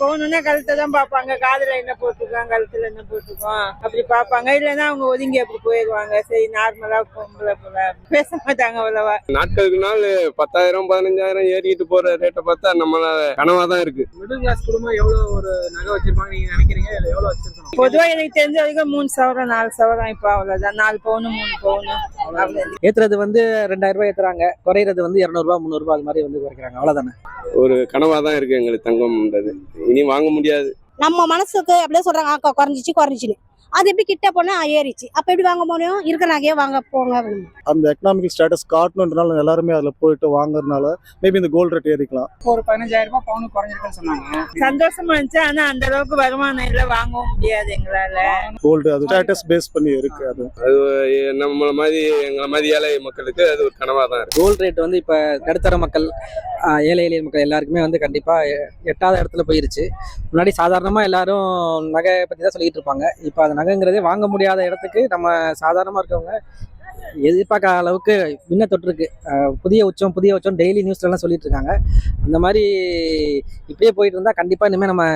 போகணும்னா கழுத்தை தான் பார்ப்பாங்க. காதுல என்ன போட்டிருக்கோம் கழுத்துல என்ன போட்டிருக்கோம் அப்படி பார்ப்பாங்க. இல்லைன்னா அவங்க ஒதுங்கி அப்படி போயிடுவாங்க சரி நார்மலா பொம்பளை போல. பேச மாட்டாங்க அவ்வளவா. நாட்களுக்கு நாள் பத்தாயிரம் பதினஞ்சாயிரம் ஏறிட்டு போற ரேட்டை பார்த்தா நம்மள கனவா தான் இருக்கு. மிடில் கிளாஸ் குடும்பம் எவ்வளவு ஒரு நகை வச்சிருப்பாங்க நீங்க நினைக்கிறீங்க? இல்ல எவ்வளவு வச்சிருக்கணும்? பொதுவா எனக்கு தெரிஞ்ச வரைக்கும் மூணு சவரம் நாலு சவரம் இப்போ அவ்வளவுதான். நாலு பவுனு மூணு பவுனு. ஏத்துறது வந்து ரெண்டாயிரம் ரூபாய் ஏத்துறாங்க. குறையிறது வந்து இரநூறுபா முந்நூறுபா அது மாதிரி வந்து குறைக்கிறாங்க. அவ்வளவுதானே? ஒரு கனவா தான் இருக்கு எங்களுக்கு தங்கம்ன்றது. இனி வாங்க முடியாது. நம்ம மனசுக்கு அப்படியே சொல்றாங்க ஆக்கா குறைஞ்சிச்சு குறைஞ்சிச்சுன்னு. அது எப்படி கிட்ட போனா ஏறிச்சு. அப்ப எப்படி வாங்க முடியும் இருக்கிற நகையே வாங்க போங்க. அந்த எக்கனாமிக் ஸ்டேட்டஸ் காட்டணுன்றனால எல்லாருமே அதில் போயிட்டு வாங்குறதுனால மேபி இந்த கோல்டு ரேட் ஏறிக்கலாம். ஒரு பதினஞ்சாயிரம் ரூபாய் பவுன் குறைஞ்சிருக்குன்னு சொன்னாங்க. சந்தோஷமா இருந்துச்சு. ஆனா அந்த அளவுக்கு வருமானம் இல்ல. வாங்கவும் முடியாது எங்களால. கோல்டு அது ஸ்டேட்டஸ் பேஸ் பண்ணி இருக்கு அது. நம்மள மாதிரி எங்களை மாதிரி ஏழை மக்களுக்கு அது ஒரு கனவா தான் இருக்கு. கோல்டு ரேட் வந்து இப்போ நடுத்தர மக்கள் ஏழை எளிய மக்கள் எல்லாருக்குமே வந்து கண்டிப்பாக எட்டாத இடத்துல போயிருச்சு. முன்னாடி சாதாரணமாக எல்லாரும் நகை பற்றி தான் சொல்லிட்டு இருப்பாங்க. இப்போ அந்த நகைங்கிறதே வாங்க முடியாத இடத்துக்கு நம்ம சாதாரணமாக இருக்கவங்க எதிர்பார்க்காத அளவுக்கு விண்ண தொட்டிருக்கு புதிய உச்சம் புதிய உச்சம் டெய்லி நியூஸ்லலாம் சொல்லிட்டு இருக்காங்க அந்த மாதிரி இப்படியே போயிட்டு இருந்தால் கண்டிப்பாக இனிமேல் நம்ம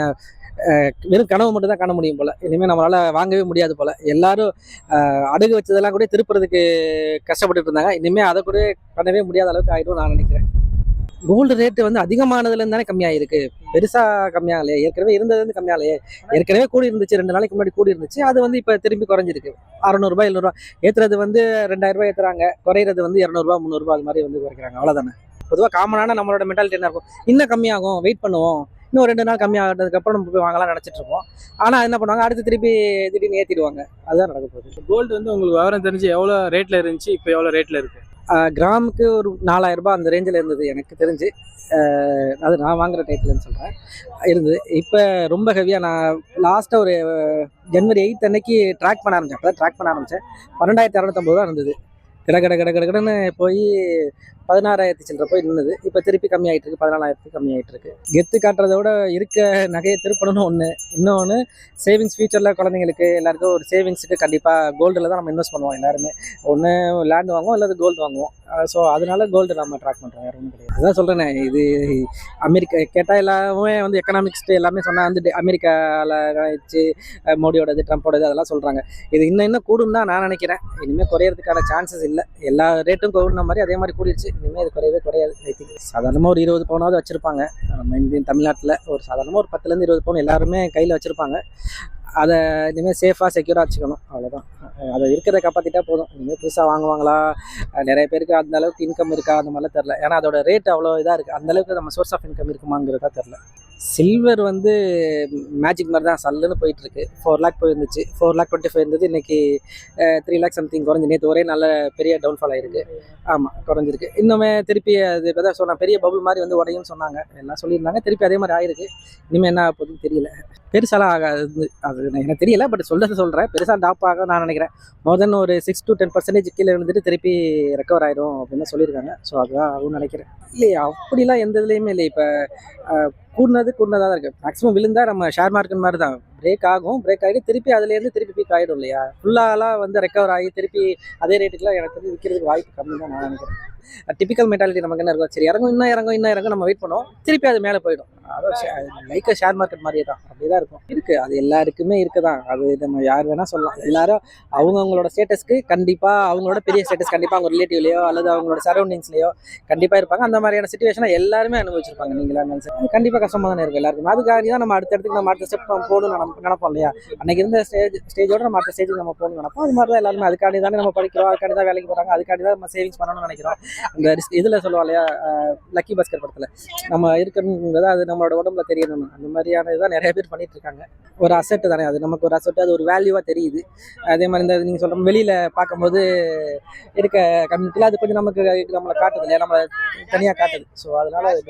வெறும் கனவு மட்டும் தான் காண முடியும் போல. இனிமேல் நம்மளால் வாங்கவே முடியாது போல. எல்லாரும் அடகு வச்சதெல்லாம் கூட திருப்புறதுக்கு கஷ்டப்பட்டுட்டு இருந்தாங்க இனிமேல் அதை கூட பண்ணவே முடியாத அளவுக்கு ஆயிடும் நான் நினைக்கிறேன். கோல்டு ரேட்டு வந்து அதிகமானதுலேருந்து தானே கம்மியாயிருக்கு? பெருசாக கம்மியாகலையே. ஏற்கனவே இருந்ததுலேருந்து கம்மியாகலையே. ஏற்கனவே கூடி இருந்துச்சு ரெண்டு நாளைக்கு முன்னாடி கூடி இருந்துச்சு அது வந்து இப்போ திரும்பி குறைஞ்சிருக்கு. அறநூறுபா எழுநூறுபா. ஏற்றுறது வந்து ரெண்டாயிரம் ரூபாய் ஏற்றுறாங்க குறையிறது வந்து இரநூறுபா முந்நூறுபா அது மாதிரி வந்து குறைக்கிறாங்க. அவ்வளோதானே பொதுவாக காமனான நம்மளோட மென்டாலிட்டி என்ன இருக்கும்? இன்னும் கம்மியாகும். வெயிட் பண்ணுவோம். இன்னும் ரெண்டு நாள் கம்மியாகிறதுக்கப்புறம் நம்ம போய் வாங்கலாம் நினச்சிட்டு இருப்போம். ஆனால் என்ன பண்ணுவாங்க? அடுத்து திருப்பி திடீர்னு ஏற்றிடுவாங்க அதுதான் நடக்க போகுது. கோல்டு வந்து உங்களுக்கு விவரம் தெரிஞ்சு எவ்வளோ ரேட்டில் இருந்துச்சு? இப்போ எவ்வளோ ரேட்டில் இருக்கு? கிராமுக்கு ஒரு நாலாயிரம் ரூபாய் அந்த ரேஞ்சில் இருந்தது எனக்கு தெரிஞ்சு. அது நான் வாங்குற டைத்துலன்னு சொல்கிறேன் இருந்தது. இப்போ ரொம்ப ஹெவியாக நான் லாஸ்ட்டாக ஒரு ஜனவரி எயித் அன்னைக்கு ட்ராக் பண்ண ஆரம்பித்தேன் அப்போ ட்ராக் பண்ண ஆரம்பித்தேன் பன்னெண்டாயிரத்தி அறநூத்தம்பது ரூபா இருந்தது. கிட கட கட கட கடன்னு போய் பதினாறாயிரத்தி சில்லற போய் நின்றுது இப்போ திருப்பி கம்மியாகிட்டு இருக்கு பதினாலாயிரத்துக்கு கம்மியாகிட்டு இருக்கு கெத்து காட்டுறத விட இருக்க நகையை திருப்பணும்னு ஒன்று இன்னொன்று சேவிங்ஸ் ஃபியூச்சரில் குழந்தைங்களுக்கு எல்லாருக்கும் ஒரு சேவிங்ஸுக்கு கண்டிப்பாக கோல்டில் தான் நம்ம இன்வெஸ்ட் பண்ணுவோம் எல்லாருமே. ஒன்று லேண்ட் வாங்குவோம் இல்லாத கோல்டு வாங்குவோம். ஸோ அதனால கோல்டு நம்ம ட்ராக் பண்ணுறோம் வேறு ஒன்றும் கிடையாது. அதான் சொல்கிறேனே இது அமெரிக்கா கேட்டால் எல்லாமே வந்து எக்கனாமிக்ஸ் எல்லாமே சொன்னால் வந்து அமெரிக்காவில் வச்சு மோடியோடது ட்ரம்ப்போடது அதெல்லாம் சொல்கிறாங்க இது இன்னும் இன்னும் கூடும் தான் நான் நினைக்கிறேன். இனிமேல் குறையறதுக்கான சான்சஸ் இல்லை. எல்லா ரேட்டும் கூடின மாதிரி அதே மாதிரி கூடிடுச்சு இனிமேல் இது குறையவே குறையாது ஐ திங்க் சாதாரணமாக ஒரு இருபது பவுனாவது வச்சுருப்பாங்க. நம்ம இந்தியன் தமிழ்நாட்டில் ஒரு சாதாரணமாக ஒரு பத்துலேருந்து இருபது பவுன் எல்லாருமே கையில் வச்சுருப்பாங்க. அதை இனிமேல் சேஃபாக செக்யூராக வச்சுக்கணும். அவ்வளோதான் அதை இருக்கிறத காப்பாற்றிட்டா போதும். இனிமேல் புதுசாக வாங்குவாங்களா? நிறைய பேருக்கு அந்த அளவுக்கு இன்கம் இருக்கா? அந்த மாதிரிலாம் தெரில ஏன்னா அதோட ரேட் அவ்வளோ இதாக இருக்குது அந்த அளவுக்கு நம்ம சோர்ஸ் ஆஃப் இன்கம் இருக்குமாங்கிறதா தெரில சில்வர் வந்து மேஜிக் மாதிரி தான். சல்லுன்னு போயிட்டுருக்கு. ஃபோர் லேக் போயிருந்துச்சு. ஃபோர் லேக் டுவெண்ட்டி ஃபைவ் இருந்தது. இன்னைக்கு த்ரீ லேக் சம்திங் குறைஞ்சி நேற்று ஒரே நல்ல பெரிய டவுன்ஃபால் ஆயிருக்கு. ஆமாம் குறைஞ்சிருக்கு. இன்னுமே திருப்பி அது இப்போ தான் சொன்னேன். பெரிய பபுள் மாதிரி வந்து உடையும் சொன்னாங்க. எல்லாம் சொல்லியிருந்தாங்க. திருப்பி அதே மாதிரி ஆயிருக்கு. இனிமேல் என்ன ஆக போகுதுன்னு தெரியல. பெருசாலாம் ஆகாது. அது எனக்கு தெரியல பட் சொல்ல சொல்கிறேன் பெருசாக டாப் ஆக நான் நினைக்கிறேன். மோர் தென் ஒரு சிக்ஸ் டு டென் பர்சன்டேஜ் கீழே இருந்துட்டு திருப்பி ரெக்கவர் ஆயிரும் அப்படின்னு சொல்லியிருக்காங்க. ஸோ அதுதான் ஆகும்னு நினைக்கிறேன். இல்லையா அப்படிலாம் எந்த இதுலேயுமே இல்லை இப்போ கூடினது கூடினதாக தான் இருக்குது மேக்ஸிமம் விழுந்தால் நம்ம ஷேர் மார்க்கெட் மாதிரி தான் பிரேக் ஆகும் பிரேக் ஆகிட்டு திருப்பி அதுலேருந்து திருப்பி பீக் ஆகிடும் இல்லையா? ஃபுல்லாலாம் வந்து ரெக்கவர் ஆகி திருப்பி அதே ரேட்டுக்குலாம் எனக்கு தெரிஞ்சு விற்கிறதுக்கு வாய்ப்பு கம்மி தான் நான் நினைக்கிறேன். டிபிக்கல் மெட்டாலிட்டி நமக்கு என்ன இருக்கும் சரி இறங்கும் இன்னும் இறங்கும் இன்னும் இறங்கும் நம்ம வெயிட் பண்ணுவோம். திருப்பி அது மேலே போயிடும். அதான் லைக் ஷேர் மார்க்கெட் மாதிரியே தான். அப்படியே தான் இருக்கும். இருக்குது அது எல்லாருக்குமே இருக்குதான். அது நம்ம யார் வேணால் சொல்லலாம். எல்லாரும் அவங்கவுங்களோட ஸ்டேட்டஸ்க்கு கண்டிப்பாக அவங்களோட பெரிய ஸ்டேட்டஸ் கண்டிப்பாக அவங்க ரிலேட்டிவ்லையோ அல்லது அவங்களோட சரௌண்டிங்ஸ்லையோ கண்டிப்பாக இருப்பாங்க. அந்த மாதிரியான சுச்சுவேஷனை எல்லாருமே அனுபவிச்சிருப்பாங்க. நீங்களா இருந்தாலும் கண்டிப்பாக கஷ்டமாக தானே இருக்கும் எல்லாருக்கும். அதுக்காக தான் நம்ம அடுத்த இடத்துக்கு நம்ம அடுத்த ஸ்டெப் நம்ம போகணும்னு நம்ம நினைப்போம் இல்லையா? அன்னைக்கு இருந்த ஸ்டேஜ் ஸ்டேஜோட நம்ம அடுத்த ஸ்டேஜுக்கு நம்ம போகணும்னு நினைப்போம். அது மாதிரி தான் எல்லாருமே. அதுக்காண்டி தானே நம்ம படிக்கிறோம். அதுக்காண்டி தான் வேலைக்கு போகிறாங்க அதுக்காண்டி தான் நம்ம சேவிங்ஸ் பண்ணணும்னு நினைக்கிறோம். இந்த இதில் சொல்லுவோம் இல்லையா? லக்கி பாஸ்கர் படத்தில். நம்ம இருக்கிறது அது நம்ம நம்மளோட உடம்புல தெரியணும் அந்த மாதிரியான இதுதான் நிறைய பேர் பண்ணிட்டு இருக்காங்க. ஒரு அசெட் தானே அது. நமக்கு ஒரு அசெட் அது ஒரு வேல்யூவாக தெரியுது. அதே மாதிரி இந்த நீங்கள் சொல்கிற வெளியில் பார்க்கும்போது இருக்க கம்யூனிட்டியில் அது கொஞ்சம் நமக்கு நம்மளை காட்டுது இல்லையா? நம்மளை தனியாக காட்டுது. ஸோ அதனால அது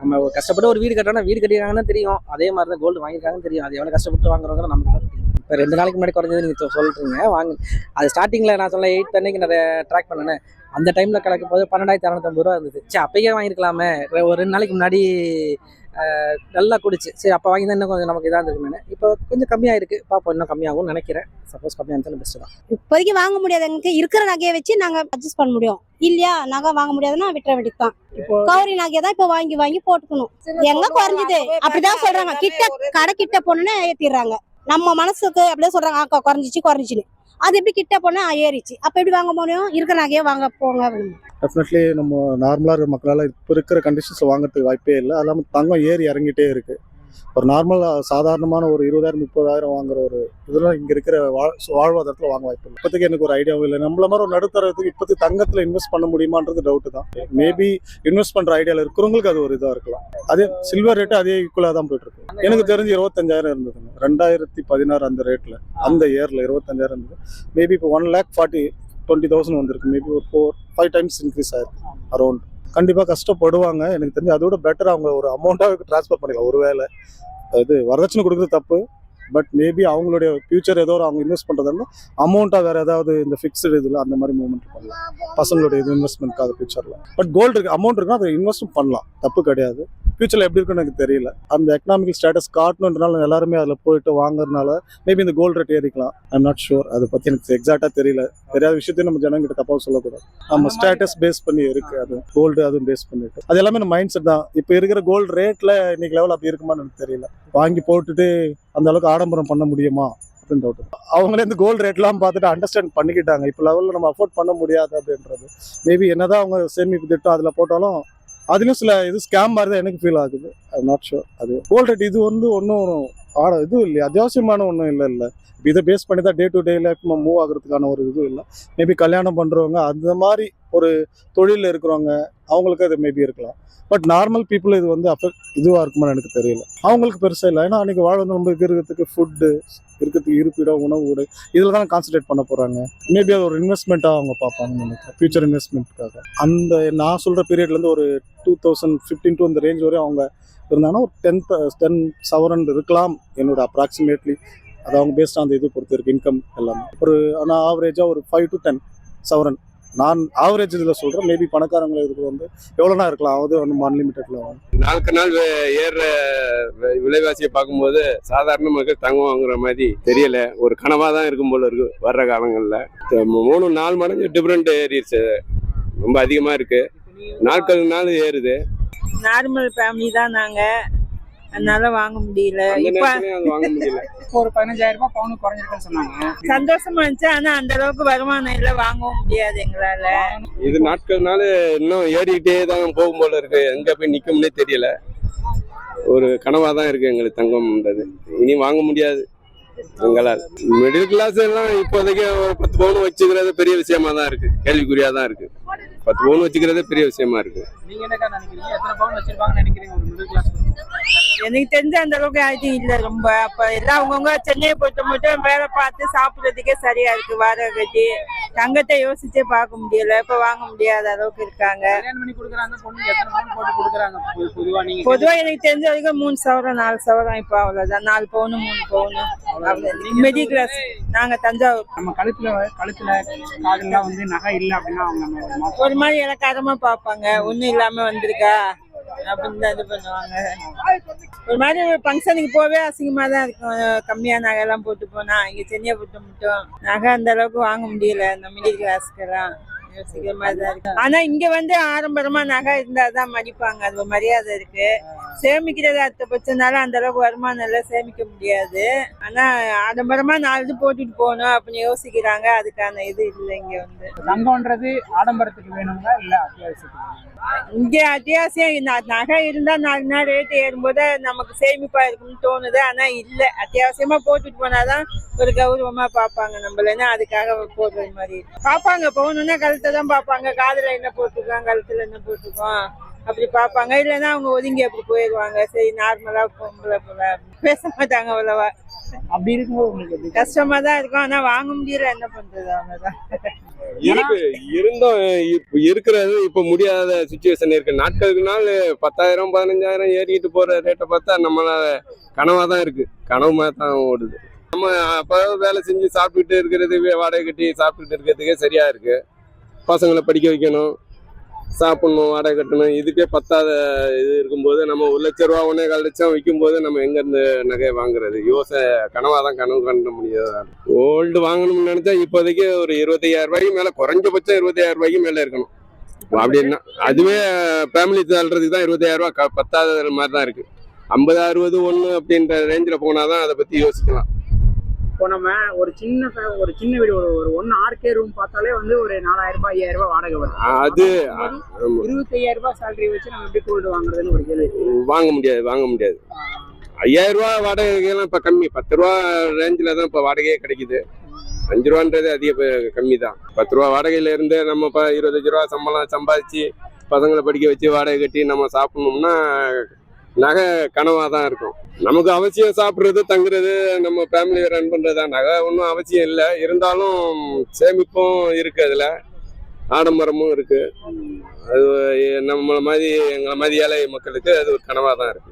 நம்ம கஷ்டப்பட்டு ஒரு வீடு கட்டணும் வீடு கட்டிருக்காங்கன்னு தெரியும். அதே மாதிரி தான் கோல்டு வாங்கியிருக்காங்கன்னு தெரியும். அது எவ்வளோ கஷ்டப்பட்டு வாங்குறவங்க நமக்கு தெரியும். இப்போ ரெண்டு நாளைக்கு முன்னாடி குறைஞ்சது நீங்கள் சொல்கிறீங்க வாங்க. அது ஸ்டார்டிங்கில் நான் சொல்ல எயிட் அன்னைக்கு நான் ட்ராக் பண்ணினேன். அந்த டைமில் கிடக்கும் போது பன்னெண்டாயிரத்தி அறநூத்தம்பது ரூபா இருந்தது. சரி அப்பயே வாங்கியிருக்கலாமே. ஒரு ரெண்டு நாளைக்கு முன்னாடி நல்லா குடிச்சு. சரி அப்போ வாங்கி தான் இன்னும் கொஞ்சம் நமக்கு இதாக இருக்குமே இப்போ கொஞ்சம் கம்மியாக இருக்குது பார்ப்போம் இன்னும் கம்மியாகும்னு நினைக்கிறேன். சப்போஸ் கம்மியாக இருந்தாலும் பெஸ்ட்டு தான். இப்போதைக்கு வாங்க முடியாது எங்களுக்கு இருக்கிற நகையை வச்சு நாங்க அட்ஜஸ்ட் பண்ண முடியும். இல்லையா? நகை வாங்க முடியாதுன்னா விட்டுற வேண்டியது தான். இப்போ கௌரி நகையை தான் இப்போ வாங்கி வாங்கி போட்டுக்கணும். எங்க குறைஞ்சுது? அப்படிதான் சொல்றாங்க. கிட்ட கடை கிட்ட போனோன்னே ஏத்திடுறாங்க. நம்ம மனசுக்கு அப்படியே சொல்றாங்க. குறைஞ்சிச்சு குறைஞ்சிச்சுன்னு. அது எப்படி கிட்ட போனா ஏறிச்சு. அப்ப எப்படி வாங்க முடியும் இருக்கிற நகையே வாங்க போங்க அப்படின்னு. டெஃபினெட்லி நம்ம நார்மலாக இருக்கிற மக்களால் இப்போ இருக்கிற கண்டிஷன்ஸ் வாங்குறதுக்கு வாய்ப்பே இல்லை. அது இல்லாமல் தங்கம் ஏறி இறங்கிட்டே இருக்கு. ஒரு நார்மலாக சாதாரணமான ஒரு இருபதாயிரம் முப்பதாயிரம் வாங்குற ஒரு இதெல்லாம் இங்கே இருக்கிற வாழ் வாழ்வாதாரத்தில் வாங்க வாய்ப்பு இல்லை. இப்போதைக்கு எனக்கு ஒரு ஐடியாவும் இல்லை. நம்மள மாதிரி ஒரு நடுத்தரத்துக்கு இப்போதைக்கு தங்கத்தில் இன்வெஸ்ட் பண்ண முடியுமான்றது டவுட்டு தான். மேபி இன்வெஸ்ட் பண்ணுற ஐடியாவில் இருக்கிறவங்களுக்கு அது ஒரு இதாக இருக்கலாம். அதே சில்வர் ரேட்டு அதே ஈக்குவலாக தான் போயிட்டு இருக்கு. எனக்கு தெரிஞ்சு இருபத்தஞ்சாயிரம் இருந்ததுங்க. ரெண்டாயிரத்தி பதினாறு அந்த ரேட்டில் அந்த இயரில் இருபத்தஞ்சாயிரம் இருந்தது. மேபி இப்போ one lakh forty twenty thousand வந்திருக்கு. மேபி ஒரு ஃபோர் ஃபைவ் டைம்ஸ் இன்க்ரீஸ் ஆயிருக்கு. அரௌண்ட் கண்டிப்பாக கஷ்டப்படுவாங்க. எனக்கு தெரிஞ்சு அதோட பெட்டர் அவங்க ஒரு அமௌண்ட்டாக ட்ரான்ஸ்ஃபர் பண்ணிக்கலாம். ஒருவேளை இது வரதட்சணை கொடுக்குறது தப்பு. பட் மேபி அவங்களுடைய ஃபியூச்சர் ஏதோ ஒரு அவங்க இன்வெஸ்ட் பண்ணுறதுனா அமௌண்ட்டாக வேறு ஏதாவது இந்த ஃபிக்ஸ்டு இதில் அந்த மாதிரி மூவ்மெண்ட் பண்ணலாம். பசங்களுடைய இது இன்வெஸ்ட்மெண்ட்காக ஃபியூச்சரில் பட் கோல்டு இருக்குது அமௌண்ட் இருக்குன்னா அதை இன்வெஸ்ட்டும் பண்ணலாம். தப்பு கிடையாது. ஃபியூச்சரில் எப்படி இருக்குன்னு எனக்கு தெரியல. அந்த எக்கனாமிக்கல் ஸ்டேட்டஸ் காட்டணுன்றனால எல்லாருமே அதில் போயிட்டு வாங்குறதுனால மேபி இந்த கோல்டு ரேட் ஏறிக்கலாம். ஐம் நாட் ஷூர் அதை பற்றி எனக்கு எக்ஸாக்டாக தெரியல. தெரியாத விஷயத்தையும் நம்ம ஜனங்கிட்ட தப்பாக சொல்லக்கூடாது. நம்ம ஸ்டேட்டஸ் பேஸ் பண்ணி இருக்கு அது. கோல்டு அதுவும் பேஸ் பண்ணிட்டு. அது எல்லாமே நம்ம மைண்ட் செட் தான். இப்போ இருக்கிற கோல்டு ரேட்ல இன்னைக்கு லெவல் அப்படி இருக்குமான்னு எனக்கு தெரியல. வாங்கி போட்டுட்டு அந்த அளவுக்கு ஆடம்பரம் பண்ண முடியுமா? அப்படின்னு டவுட் அவங்களே இந்த கோல்டு ரேட்லாம் பார்த்துட்டு அண்டர்ஸ்டாண்ட் பண்ணிக்கிட்டாங்க. இப்போ லெவலில் நம்ம அஃபோர்ட் பண்ண முடியாது அப்படின்றது. மேபி என்னதான் அவங்க சேமிப்பு திட்டம் அதில் போட்டாலும் அதுலேயும் சில இது ஸ்கேம் மாதிரி தான் எனக்கு ஃபீல் ஆகுது. ஐ நாட் ஷூர் அது கோல்ட் ரேட் இது வந்து ஒன்றும் ஆட இது இல்லை. அத்தியாவசியமான ஒன்றும் இல்லை இல்லை. இப்போ இதை பேஸ் பண்ணி தான் day to day life move ஆகுறதுக்கான ஒரு இதுவும் இல்லை. மேபி கல்யாணம் பண்ணுறவங்க அந்த மாதிரி ஒரு தொழிலில் இருக்கிறவங்க அவங்களுக்கு அது மேபி இருக்கலாம். பட் நார்மல் பீப்புள் இது வந்து அஃபெக்ட் இதுவாக இருக்குமான்னு எனக்கு தெரியல. அவங்களுக்கு பெருசாக இல்லை. ஏன்னா அன்றைக்கி வாழ் வந்து நம்ம இருக்கிறதுக்கு ஃபுட்டு இருக்கிறதுக்கு இருப்பிடம் உணவு உடை இதில் தான் கான்சன்ட்ரேட் பண்ண போகிறாங்க மேபி அது ஒரு இன்வெஸ்ட்மெண்ட்டாக அவங்க பார்ப்பாங்கன்னு நினைக்கிறேன். ஃபியூச்சர் இன்வெஸ்ட்மெண்ட்டுக்காக அந்த நான் சொல்கிற பீரியட்லேருந்து ஒரு டூ தௌசண்ட் ஃபிஃப்டீன் டு அந்த ரேஞ்ச் வரையும் அவங்க இருந்தாங்கன்னா ஒரு டென் டென் சவரன் இருக்கலாம் என்னோட அப்ராக்சிமேட்லி அது அவங்க பேஸ்ட் அந்த இது பொறுத்து இருக்கு இன்கம் எல்லாமே. ஒரு ஆனால் ஆவரேஜாக ஒரு ஃபைவ் டு டென் சவரன் நான் ஆவரேஜ் இதில் சொல்கிறேன் மேபி பணக்காரங்க இதுக்கு வந்து எவ்வளோனா இருக்கலாம். அது ஒன்றும் அன்லிமிட்டட்ல நாளுக்கு நாள் ஏற விலைவாசியை பார்க்கும்போது சாதாரண மக்கள் தங்கம் வாங்குற மாதிரி தெரியல. ஒரு கனவாக தான் இருக்கும் போல இருக்கு வர்ற காலங்களில். மூணு நாலு மடங்கு டிஃப்ரெண்ட் ஏறிடுச்சு. ரொம்ப அதிகமாக இருக்குது நாட்கள் நாள் ஏறுது. நார்மல் ஃபேமிலி தான் நாங்க. அதனால வாங்க முடியல. இப்ப நேரத்துலயும் அது வாங்க முடியல. இப்போ ஒரு பதினஞ்சாயிரம் ரூபாய் பவுனுக்கு குறைஞ்சிருக்குன்னு சொன்னாங்க. சந்தோஷமா இருந்துச்சு. ஆனா அந்த அளவுக்கு வருமானம் இல்ல. வாங்கவும் முடியாது எங்களால. இது நாட்கள் நாள் இன்னும் ஏறிக்கிட்டே தான் போகும் போல இருக்கு. எங்க போய் நிக்கும்னே தெரியல. ஒரு கனவா தான் இருக்கு எங்களுக்கு தங்கம்ன்றது. இனி வாங்க முடியாது. எங்களால் மிடில் கிளாஸ் எல்லாம் இப்போதைக்கு ஒரு பத்து பவுன் வச்சுக்கிறது பெரிய விஷயமா தான் இருக்கு. கேள்விக்குறியா தான் இருக்கு. பத்து பவுன் வச்சுக்கிறதே பெரிய விஷயமா இருக்கு. எனக்கு தெரிஞ்ச அந்த அளவுக்கு ஆயிட்டு இல்ல ரொம்ப. அப்ப எல்லாம் அவங்கவுங்க சென்னையை பொறுத்த மட்டும் வேலை பார்த்து சாப்பிடுறதுக்கே சரியா இருக்கு. வாடகை கட்டி தங்கத்தை யோசிச்சே பார்க்க முடியல இப்ப வாங்க முடியாத அளவுக்கு இருக்காங்க. பொதுவா எனக்கு தெரிஞ்ச வரைக்கும் மூணு சவரம் நாலு சவரம் இப்ப அவ்வளவுதான். நாலு பவுனு மூணு பவுனு. மிடில் கிளாஸ் நாங்க தஞ்சாவூர். நம்ம கழுத்துல கழுத்துல காதெல்லாம் வந்து நகை இல்ல அப்படின்னா அவங்க ஒரு மாதிரி இலக்காரமா பார்ப்பாங்க. ஒண்ணும் இல்லாம வந்திருக்கா? அப்படின்னு தான் இது பண்ணுவாங்க. ஒரு மாதிரி ஃபங்க்ஷனுக்கு போவே அசிங்கமா தான் இருக்கும் கம்மியா நகை எல்லாம் போட்டு போனா இங்க சென்னையை போட்டு மட்டும் நகை அந்த அளவுக்கு வாங்க முடியல. இந்த மிடில் கிளாஸ்க்கெல்லாம் யோசிக்கிற மாதிரி தான் இருக்கு. ஆனா இங்க வந்து ஆடம்பரமா நகை இருந்தாதான் மடிப்பாங்க மதிப்பாங்க. அது ஒரு மரியாதை இருக்கு. சேமிக்கிறது அத்தப்பச்சனால அந்த அளவுக்கு வருமானம் எல்லாம் சேமிக்க முடியாது. ஆனா ஆடம்பரமா நாலு இது போட்டுட்டு போகணும் அப்படின்னு யோசிக்கிறாங்க. அதுக்கான இது இல்லை இங்க வந்து. தங்கம்ன்றது ஆடம்பரத்துக்கு வேணுங்களா இல்ல அத்தியாவசியத்துக்கு? இங்க அத்தியாவசியம் நகை இருந்தா நாலு நாள் ரேட்டு ஏறும்போது நமக்கு சேமிப்பா இருக்கும்னு தோணுது. ஆனா இல்ல. அத்தியாவசியமா போட்டுட்டு போனாதான் ஒரு கௌரவமா பார்ப்பாங்க நம்மளன்னா அதுக்காக போடுறது மாதிரி. பார்ப்பாங்க. போகணும்னா கழுத்தை தான் பார்ப்பாங்க. காதுல என்ன போட்டுருக்கோம் கழுத்துல என்ன போட்டுருக்கோம் அப்படி பார்ப்பாங்க. இல்லைன்னா அவங்க ஒதுங்கி அப்படி போயிடுவாங்க சரி நார்மலா பொம்பளை போல. பேச மாட்டாங்க அவ்வளவா. அப்படி இருக்கும்போது உங்களுக்கு கஷ்டமா தான் இருக்கும். ஆனா வாங்க முடியல. என்ன பண்றது? அவ்வளவுதான். இருக்கு. இருந்தும். இப்ப இருக்கிறது இப்ப முடியாத சுச்சுவேஷன் இருக்கு. நாட்களுக்கு நாள் பத்தாயிரம் பதினஞ்சாயிரம் ஏறிக்கிட்டு போற ரேட்டை பார்த்தா நம்மளால கனவா தான் இருக்கு. கனவு மாதிரி தான் ஓடுது. நம்ம அப்ப வேலை செஞ்சு சாப்பிட்டுட்டு இருக்கிறது வாடகை கட்டி சாப்பிட்டுட்டு இருக்கிறதுக்கே சரியா இருக்கு. பசங்களை படிக்க வைக்கணும். சாப்பிடணும் வாடகை கட்டணும் இதுக்கே பத்தாத இது இருக்கும்போது நம்ம ஒரு லட்ச ரூபா ஒன்றே கால் லட்சம் விற்கும்போது நம்ம எங்கேருந்து நகையை வாங்குறது? யோசனை கனவாக தான் கனவு கண்ட முடியாது? கோல்டு வாங்கணும்னு நினச்சா இப்போதைக்கு ஒரு இருபத்தையாயிரம் ரூபாய்க்கு மேலே குறைஞ்சபட்சம் இருபத்தையாயிரம் ரூபாய்க்கு மேலே இருக்கணும். அப்படின்னா அதுவே ஃபேமிலி தள்ளுறதுக்கு தான் இருபத்தாயிரம் ரூபா க- பத்தாத மாதிரி தான் இருக்குது ஐம்பது அறுபது ஒன்று அப்படின்ற ரேஞ்சில் போனால் தான் அதை பற்றி யோசிக்கலாம். இப்போ நம்ம ஒரு சின்ன ஒரு சின்ன வீடு ஒரு ஒரு ஒன் ஆர்கே ரூம் பார்த்தாலே வந்து ஒரு நாலாயிரம் ரூபாய் ஐயாயிரம் ரூபாய் வாடகை வரும் அது இருபத்தையாயிரம் ரூபாய் சேலரி வச்சு நம்ம எப்படி கோல்டு வாங்குறதுன்னு ஒரு கேள்வி. வாங்க முடியாது வாங்க முடியாது. ஐயாயிரம் ரூபா வாடகைலாம் இப்போ கம்மி. பத்து ரூபா ரேஞ்சில் தான் இப்போ வாடகையே கிடைக்குது. அஞ்சு ரூபான்றது அதிக கம்மி தான். பத்து ரூபா வாடகையில இருந்து நம்ம இப்போ இருபத்தஞ்சு ரூபா சம்பளம் சம்பாதிச்சு பசங்களை படிக்க வச்சு வாடகை கட்டி நம்ம சாப்பிடணும்னா நகை கனவாக தான் இருக்கும். நமக்கு அவசியம் சாப்பிட்றது தங்குறது நம்ம ஃபேமிலியை ரன் பண்ணுறது தான். நகை ஒன்றும் அவசியம் இல்லை. இருந்தாலும் சேமிப்பும் இருக்கு அதில். ஆடம்பரமும் இருக்கு. அது நம்மள மாதிரி எங்களை மாதிரி ஏழை மக்களுக்கு அது ஒரு கனவாக தான் இருக்கு.